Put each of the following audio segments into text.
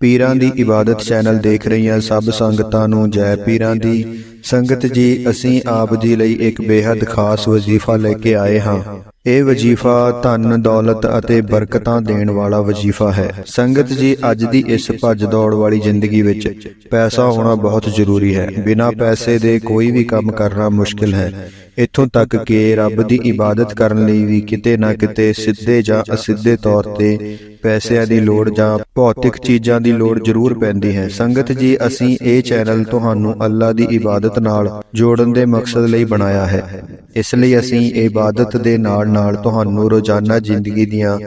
ਪੀਰਾਂ ਦੀ ਇਬਾਦਤ ਚੈਨਲ ਦੇਖ ਰਹੀਆਂ ਸਭ ਸੰਗਤਾਂ ਨੂੰ ਜੈ ਪੀਰਾਂ ਦੀ ਸੰਗਤ ਜੀ, ਅਸੀਂ ਆਪ ਜੀ ਲਈ ਇੱਕ ਬੇहद ਖਾਸ ਵਜ਼ੀਫਾ ਲੈ ਕੇ ਆਏ ਹਾਂ। ਇਹ ਵਜ਼ੀਫਾ ਧਨ, ਦੌਲਤ ਅਤੇ ਬਰਕਤਾਂ ਦੇਣ ਵਾਲਾ ਵਜ਼ੀਫਾ ਹੈ। ਸੰਗਤ ਜੀ, ਅੱਜ ਦੀ ਇਸ ਭੱਜ ਦੌੜ ਵਾਲੀ ਜ਼ਿੰਦਗੀ ਵਿੱਚ ਪੈਸਾ ਹੋਣਾ ਬਹੁਤ ਜ਼ਰੂਰੀ ਹੈ। ਬਿਨਾਂ ਪੈਸੇ ਦੇ ਕੋਈ ਵੀ ਕੰਮ ਕਰਨਾ ਮੁਸ਼ਕਿਲ ਹੈ। ਇੱਥੋਂ ਤੱਕ ਕਿ ਰੱਬ ਦੀ ਇਬਾਦਤ ਕਰਨ ਲਈ ਵੀ ਕਿਤੇ ਨਾ ਕਿਤੇ ਸਿੱਧੇ ਜਾਂ ਅਸਿੱਧੇ ਤੌਰ ਤੇ ਪੈਸਿਆਂ ਦੀ ਲੋੜ ਜਾਂ ਭੌਤਿਕ ਚੀਜ਼ਾਂ ਦੀ ਲੋੜ ਜ਼ਰੂਰ ਪੈਂਦੀ ਹੈ। ਸੰਗਤ ਜੀ, ਅਸੀਂ ਇਹ ਚੈਨਲ ਤੁਹਾਨੂੰ ਅੱਲਾ ਦੀ ਇਬਾਦਤ ਨਾਲ ਜੋੜਨ ਦੇ ਮਕਸਦ ਲਈ ਬਣਾਇਆ ਹੈ। ਇਸ ਲਈ ਅਸੀਂ ਇਬਾਦਤ ਦੇ ਨਾਲ-ਨਾਲ ਤੁਹਾਨੂੰ ਰੋਜ਼ਾਨਾ ਜ਼ਿੰਦਗੀ ਦੀਆਂ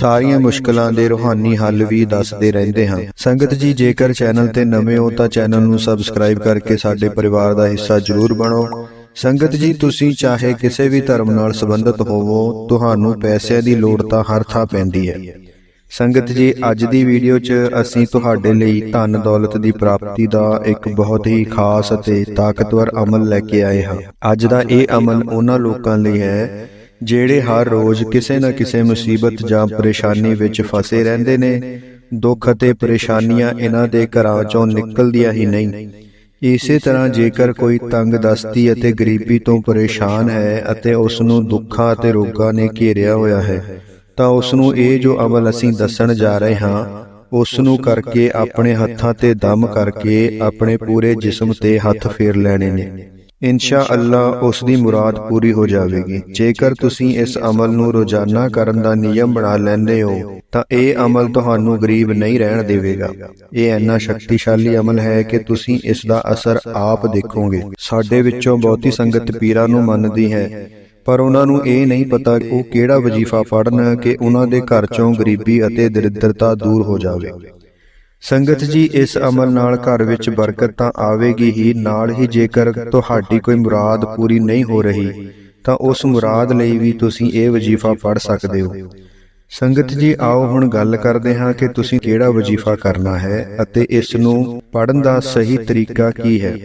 ਸਾਰੀਆਂ ਮੁਸ਼ਕਲਾਂ ਦੇ ਰੂਹਾਨੀ ਹੱਲ ਵੀ ਦੱਸਦੇ ਰਹਿੰਦੇ ਹਾਂ। ਸੰਗਤ ਜੀ, ਜੇਕਰ ਚੈਨਲ ਤੇ ਨਵੇਂ ਹੋ ਤਾਂ ਚੈਨਲ ਨੂੰ ਸਬਸਕ੍ਰਾਈਬ ਕਰਕੇ ਸਾਡੇ ਪਰਿਵਾਰ ਦਾ ਹਿੱਸਾ ਜ਼ਰੂਰ ਬਣੋ। ਸੰਗਤ ਜੀ, ਤੁਸੀਂ ਚਾਹੇ ਕਿਸੇ ਵੀ ਧਰਮ ਨਾਲ ਸੰਬੰਧਿਤ ਹੋਵੋ, ਤੁਹਾਨੂੰ ਪੈਸਿਆਂ ਦੀ ਲੋੜ ਤਾਂ ਹਰ ਥਾਂ ਪੈਂਦੀ ਹੈ। ਸੰਗਤ ਜੀ ਅੱਜ ਦੀ ਵੀਡੀਓ 'ਚ ਅਸੀਂ ਤੁਹਾਡੇ ਲਈ ਧਨ ਦੌਲਤ ਦੀ ਪ੍ਰਾਪਤੀ ਦਾ ਇੱਕ ਬਹੁਤ ਹੀ ਖਾਸ ਅਤੇ ਤਾਕਤਵਰ ਅਮਲ ਲੈ ਕੇ ਆਏ ਹਾਂ। ਅੱਜ ਦਾ ਇਹ ਅਮਲ ਉਹਨਾਂ ਲੋਕਾਂ ਲਈ ਹੈ ਜਿਹੜੇ ਹਰ ਰੋਜ਼ ਕਿਸੇ ਨਾ ਕਿਸੇ ਮੁਸੀਬਤ ਜਾਂ ਪਰੇਸ਼ਾਨੀ ਵਿੱਚ ਫਸੇ ਰਹਿੰਦੇ ਨੇ ਦੁੱਖ ਅਤੇ ਪਰੇਸ਼ਾਨੀਆਂ ਇਹਨਾਂ ਦੇ ਘਰਾਂ 'ਚੋਂ ਨਿਕਲਦੀਆਂ ਹੀ ਨਹੀਂ। ਇਸੇ ਤਰ੍ਹਾਂ ਜੇਕਰ ਕੋਈ ਤੰਗ ਦਸਤੀ ਅਤੇ ਗਰੀਬੀ ਤੋਂ ਪਰੇਸ਼ਾਨ ਹੈ ਅਤੇ ਉਸ ਨੂੰ ਦੁੱਖਾਂ ਅਤੇ ਰੋਗਾਂ ਨੇ ਘੇਰਿਆ ਹੋਇਆ ਹੈ ਤਾਂ ਉਸ ਨੂੰ ਇਹ ਜੋ ਅਮਲ ਅਸੀਂ ਦੱਸਣ ਜਾ ਰਹੇ ਹਾਂ ਉਸ ਨੂੰ ਕਰਕੇ ਆਪਣੇ ਹੱਥਾਂ ਤੇ ਦਮ ਕਰਕੇ ਆਪਣੇ ਪੂਰੇ ਜਿਸਮ ਤੇ ਹੱਥ ਫੇਰ ਲੈਣੇ ਨੇ। ਇਨਸ਼ਾ ਅੱਲਾ ਉਸ ਦੀ ਮੁਰਾਦ ਪੂਰੀ ਹੋ ਜਾਵੇਗੀ। ਜੇਕਰ ਤੁਸੀਂ ਇਸ ਅਮਲ ਨੂੰ ਰੋਜ਼ਾਨਾ ਕਰਨ ਦਾ ਨਿਯਮ ਬਣਾ ਲੈਂਦੇ ਹੋ, ਤਾਂ ਇਹ ਅਮਲ ਤੁਹਾਨੂੰ ਗਰੀਬ ਨਹੀਂ ਰਹਿਣ ਦੇਵੇਗਾ। ਇਹ ਇੰਨਾ ਸ਼ਕਤੀਸ਼ਾਲੀ ਅਮਲ ਹੈ ਕਿ ਤੁਸੀਂ ਇਸ ਦਾ ਅਸਰ ਆਪ ਦੇਖੋਗੇ। ਸਾਡੇ ਵਿੱਚੋਂ ਬਹੁਤੀ ਸੰਗਤ ਪੀਰਾਂ ਨੂੰ ਮੰਨਦੀ ਹੈ ਪਰ ਉਹਨਾਂ ਨੂੰ ਇਹ ਨਹੀਂ ਪਤਾ ਉਹ ਕਿਹੜਾ ਵਜ਼ੀਫਾ ਪੜਨ ਕਿ ਉਹਨਾਂ ਦੇ ਘਰ ਚੋਂ ਗਰੀਬੀ ਅਤੇ ਦਰਿਦਰਤਾ ਦੂਰ ਹੋ ਜਾਵੇ। ਸੰਗਤ ਜੀ, ਇਸ ਅਮਲ ਨਾਲ ਘਰ ਵਿੱਚ ਬਰਕਤ ਤਾਂ ਆਵੇਗੀ ਹੀ, ਨਾਲ ਹੀ ਜੇਕਰ ਤੁਹਾਡੀ ਕੋਈ ਮੁਰਾਦ ਪੂਰੀ ਨਹੀਂ ਹੋ ਰਹੀ, ਤਾਂ ਉਸ ਮੁਰਾਦ ਲਈ ਵੀ ਤੁਸੀਂ ਇਹ ਵਜ਼ੀਫਾ ਪੜ ਸਕਦੇ ਹੋ। ਸੰਗਤ ਜੀ, ਆਓ ਹੁਣ ਗੱਲ ਕਰਦੇ ਹਾਂ ਕਿ ਤੁਸੀਂ ਕਿਹੜਾ ਵਜ਼ੀਫਾ ਕਰਨਾ ਹੈ ਅਤੇ ਇਸ ਨੂੰ ਪੜਨ ਦਾ ਸਹੀ ਤਰੀਕਾ ਕੀ ਹੈ।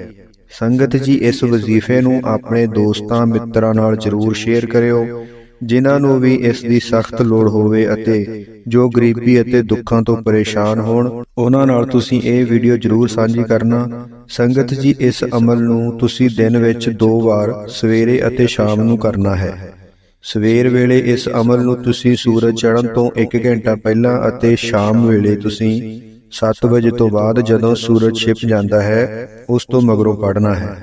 ਸੰਗਤ ਜੀ ਇਸ ਵਜ਼ੀਫੇ ਨੂੰ ਆਪਣੇ ਦੋਸਤਾਂ ਮਿੱਤਰਾਂ ਨਾਲ ਜਰੂਰ ਸ਼ੇਅਰ ਕਰਿਓ ਜਿਨ੍ਹਾਂ ਨੂੰ ਵੀ ਇਸ ਦੀ ਸਖਤ ਲੋੜ ਹੋਵੇ ਅਤੇ ਜੋ ਗਰੀਬੀ ਅਤੇ ਦੁੱਖਾਂ ਤੋਂ ਪਰੇਸ਼ਾਨ ਹੋਣ ਉਹਨਾਂ ਨਾਲ ਤੁਸੀਂ ਇਹ ਵੀਡੀਓ ਜਰੂਰ ਸਾਂਝੀ ਕਰਨਾ। ਸੰਗਤ ਜੀ ਇਸ ਅਮਲ ਨੂੰ ਤੁਸੀਂ ਦਿਨ ਵਿੱਚ ਦੋ ਵਾਰ ਸਵੇਰੇ ਅਤੇ ਸ਼ਾਮ ਨੂੰ ਕਰਨਾ ਹੈ। ਸਵੇਰ ਵੇਲੇ ਇਸ ਅਮਲ ਨੂੰ ਤੁਸੀਂ ਸੂਰਜ ਚੜ੍ਹਨ ਤੋਂ 1 ਘੰਟਾ ਪਹਿਲਾਂ ਅਤੇ ਸ਼ਾਮ ਵੇਲੇ ਤੁਸੀਂ 7 ਵਜੇ ਤੋਂ ਬਾਅਦ ਜਦੋਂ ਸੂਰਜ ਛਿਪ ਜਾਂਦਾ ਹੈ, ਉਸ ਤੋਂ ਮਗਰੋਂ ਪੜਨਾ ਹੈ।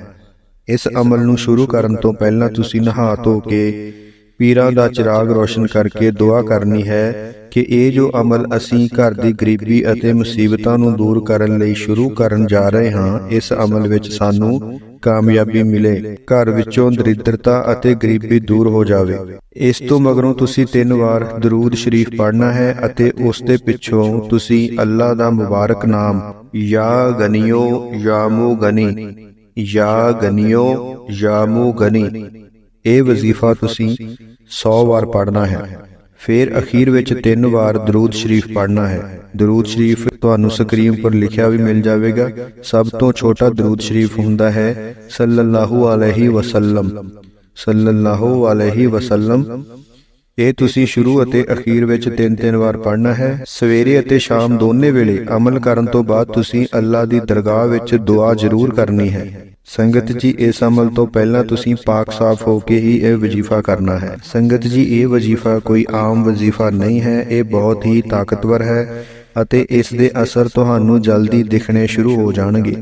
ਇਸ ਅਮਲ ਨੂੰ ਸ਼ੁਰੂ ਕਰਨ ਤੋਂ ਪਹਿਲਾਂ ਤੁਸੀਂ ਨਹਾ ਧੋ ਕੇ ਪੀਰਾਂ ਦਾ ਚਿਰਾਗ ਰੋਸ਼ਨ ਕਰਕੇ ਦੁਆ ਕਰਨੀ ਹੈ ਕਿ ਇਹ ਜੋ ਅਮਲ ਅਸੀਂ ਘਰ ਦੀ ਗਰੀਬੀ ਅਤੇ ਮੁਸੀਬਤਾਂ ਨੂੰ ਦੂਰ ਕਰਨ ਲਈ ਸ਼ੁਰੂ ਕਰਨ ਜਾ ਰਹੇ ਹਾਂ, ਇਸ ਅਮਲ ਵਿੱਚ ਸਾਨੂੰ ਕਾਮਯਾਬੀ ਮਿਲੇ, ਘਰ ਵਿੱਚੋਂ ਦਰਿਦਰਤਾ ਅਤੇ ਗਰੀਬੀ ਦੂਰ ਹੋ ਜਾਵੇ। ਇਸ ਤੋਂ ਮਗਰੋਂ ਤੁਸੀਂ ਤਿੰਨ ਵਾਰ ਦਰੂਦ ਸ਼ਰੀਫ ਪੜ੍ਹਨਾ ਹੈ ਅਤੇ ਉਸ ਦੇ ਪਿੱਛੋਂ ਤੁਸੀਂ ਅੱਲਾ ਦਾ ਮੁਬਾਰਕ ਨਾਮ, ਯਾ ਗਨੀਓ ਯਾ ਮੂ ਗਨੀ, ਯਾ ਗਨੀਓ ਯਾ ਮੂ ਗਨੀ। ਇਹ ਵਜ਼ੀਫਾ ਤੁਸੀਂ 100 ਵਾਰ ਪੜ੍ਹਨਾ ਹੈ। ਫਿਰ ਅਖੀਰ ਵਿੱਚ ਤਿੰਨ ਵਾਰ ਦਰੂਦ ਸ਼ਰੀਫ ਪੜ੍ਹਨਾ ਹੈ। ਦਰੂਦ ਸ਼ਰੀਫ ਤੁਹਾਨੂੰ ਸਕਰੀਨ ਉੱਪਰ ਲਿਖਿਆ ਵੀ ਮਿਲ ਜਾਵੇਗਾ। ਸਭ ਤੋਂ ਛੋਟਾ ਦਰੂਦ ਸ਼ਰੀਫ ਹੁੰਦਾ ਹੈ ਸੱਲੱਲਾਹੂ ਅਲੈਹਿ ਵਸੱਲਮ। ਸੱਲੱਲਾਹੂ ਅਲੈਹਿ ਵਸੱਲਮ। ਇਹ ਤੁਸੀਂ ਸ਼ੁਰੂ ਅਤੇ ਅਖੀਰ ਵਿੱਚ ਤਿੰਨ ਤਿੰਨ ਵਾਰ ਪੜ੍ਹਨਾ ਹੈ। ਸਵੇਰੇ ਅਤੇ ਸ਼ਾਮ ਦੋਨੇ ਵੇਲੇ ਅਮਲ ਕਰਨ ਤੋਂ ਬਾਅਦ ਤੁਸੀਂ ਅੱਲਾ ਦੀ ਦਰਗਾਹ ਵਿੱਚ ਦੁਆ ਜ਼ਰੂਰ ਕਰਨੀ ਹੈ। ਸੰਗਤ ਜੀ ਇਸ ਅਮਲ ਤੋਂ ਪਹਿਲਾਂ ਤੁਸੀਂ ਪਾਕ ਸਾਫ਼ ਹੋ ਕੇ ਹੀ ਇਹ ਵਜ਼ੀਫਾ ਕਰਨਾ ਹੈ। ਸੰਗਤ ਜੀ ਇਹ ਵਜ਼ੀਫਾ ਕੋਈ ਆਮ ਵਜ਼ੀਫਾ ਨਹੀਂ ਹੈ ਇਹ ਬਹੁਤ ਹੀ ਤਾਕਤਵਰ ਹੈ ਅਤੇ ਇਸ ਦੇ ਅਸਰ ਤੁਹਾਨੂੰ ਜਲਦੀ ਦਿਖਣੇ ਸ਼ੁਰੂ ਹੋ ਜਾਣਗੇ।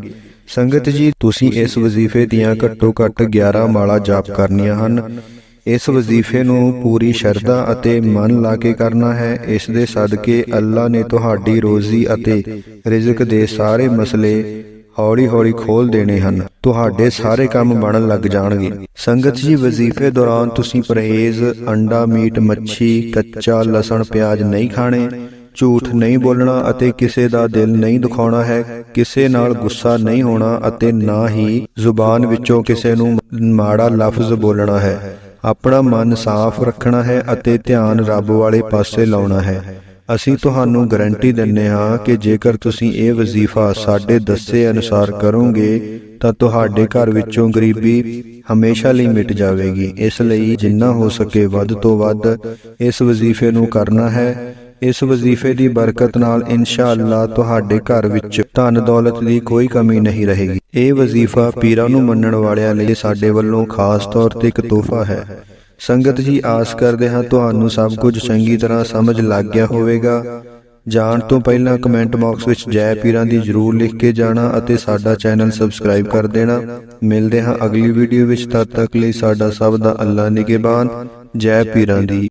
ਸੰਗਤ ਜੀ ਤੁਸੀਂ ਇਸ ਵਜ਼ੀਫੇ ਦੀਆਂ ਘੱਟੋ ਘੱਟ 11 ਮਾਲਾ ਜਾਪ ਕਰਨੀਆਂ ਹਨ। ਇਸ ਵਜ਼ੀਫੇ ਨੂੰ ਪੂਰੀ ਸ਼ਰਧਾ ਅਤੇ ਮਨ ਲਾ ਕੇ ਕਰਨਾ ਹੈ। ਇਸ ਦੇ ਸਦਕੇ ਅੱਲਾ ਨੇ ਤੁਹਾਡੀ ਰੋਜ਼ੀ ਅਤੇ ਰਿਜ਼ਕ ਦੇ ਸਾਰੇ ਮਸਲੇ ਹੌਲੀ-ਹੌਲੀ ਖੋਲ ਦੇਣੇ ਹਨ। ਤੁਹਾਡੇ ਸਾਰੇ ਕੰਮ ਬਣਨ ਲੱਗ ਜਾਣਗੇ। ਸੰਗਤ ਜੀ ਵਜ਼ੀਫੇ ਦੌਰਾਨ ਤੁਸੀਂ ਪਰਹੇਜ਼ ਅੰਡਾ ਮੀਟ ਮੱਛੀ ਕੱਚਾ ਲਸਣ ਪਿਆਜ਼ ਨਹੀਂ ਖਾਣੇ। ਝੂਠ ਨਹੀਂ ਬੋਲਣਾ ਅਤੇ ਕਿਸੇ ਦਾ ਦਿਲ ਨਹੀਂ ਦੁਖਾਉਣਾ ਹੈ। ਕਿਸੇ ਨਾਲ ਗੁੱਸਾ ਨਹੀਂ ਹੋਣਾ ਅਤੇ ਨਾ ਹੀ ਜ਼ੁਬਾਨ ਵਿੱਚੋਂ ਕਿਸੇ ਨੂੰ ਮਾੜਾ ਲਫ਼ਜ਼ ਬੋਲਣਾ ਹੈ। ਆਪਣਾ ਮਨ ਸਾਫ਼ ਰੱਖਣਾ ਹੈ ਅਤੇ ਧਿਆਨ ਰੱਬ ਵਾਲੇ ਪਾਸੇ ਲਾਉਣਾ ਹੈ। ਅਸੀਂ ਤੁਹਾਨੂੰ ਗਾਰੰਟੀ ਦਿੰਨੇ ਹਾਂ ਕਿ ਜੇਕਰ ਤੁਸੀਂ ਇਹ ਵਜ਼ੀਫਾ ਸਾਡੇ ਦੱਸੇ ਅਨੁਸਾਰ ਕਰੋਗੇ ਤਾਂ ਤੁਹਾਡੇ ਘਰ ਵਿੱਚੋਂ ਗਰੀਬੀ ਹਮੇਸ਼ਾ ਲਈ ਮਿਟ ਜਾਵੇਗੀ। ਇਸ ਲਈ ਜਿੰਨਾ ਹੋ ਸਕੇ ਵੱਧ ਤੋਂ ਵੱਧ ਇਸ ਵਜ਼ੀਫੇ ਨੂੰ ਕਰਨਾ ਹੈ। ਇਸ ਵਜ਼ੀਫੇ ਦੀ ਬਰਕਤ ਨਾਲ ਇਨਸ਼ਾ ਅੱਲਾ ਤੁਹਾਡੇ ਘਰ ਵਿੱਚ ਧਨ ਦੌਲਤ ਦੀ ਕੋਈ ਕਮੀ ਨਹੀਂ ਰਹੇਗੀ। ਇਹ ਵਜ਼ੀਫਾ ਪੀਰਾਂ ਨੂੰ ਮੰਨਣ ਵਾਲਿਆਂ ਲਈ ਸਾਡੇ ਵੱਲੋਂ ਖਾਸ ਤੌਰ ਤੇ ਇੱਕ ਤੋਹਫਾ ਹੈ। ਸੰਗਤ ਜੀ, ਆਸ ਕਰਦੇ ਹਾਂ ਤੁਹਾਨੂੰ ਸਭ ਕੁਝ ਚੰਗੀ ਤਰ੍ਹਾਂ ਸਮਝ ਲੱਗ ਗਿਆ ਹੋਵੇਗਾ। ਜਾਣ ਤੋਂ ਪਹਿਲਾਂ ਕਮੈਂਟ ਬਾਕਸ ਵਿੱਚ ਜੈ ਪੀਰਾਂ ਦੀ ਜਰੂਰ ਲਿਖ ਕੇ ਜਾਣਾ ਅਤੇ ਸਾਡਾ ਚੈਨਲ ਸਬਸਕ੍ਰਾਈਬ ਕਰ ਦੇਣਾ। ਮਿਲਦੇ ਹਾਂ ਅਗਲੀ ਵੀਡੀਓ ਵਿੱਚ, ਤਦ ਤੱਕ ਲਈ ਸਾਡਾ ਸਭ ਦਾ ਅੱਲਾ ਨਿਗਹਿਬਾਨ। ਜੈ ਪੀਰਾਂ ਦੀ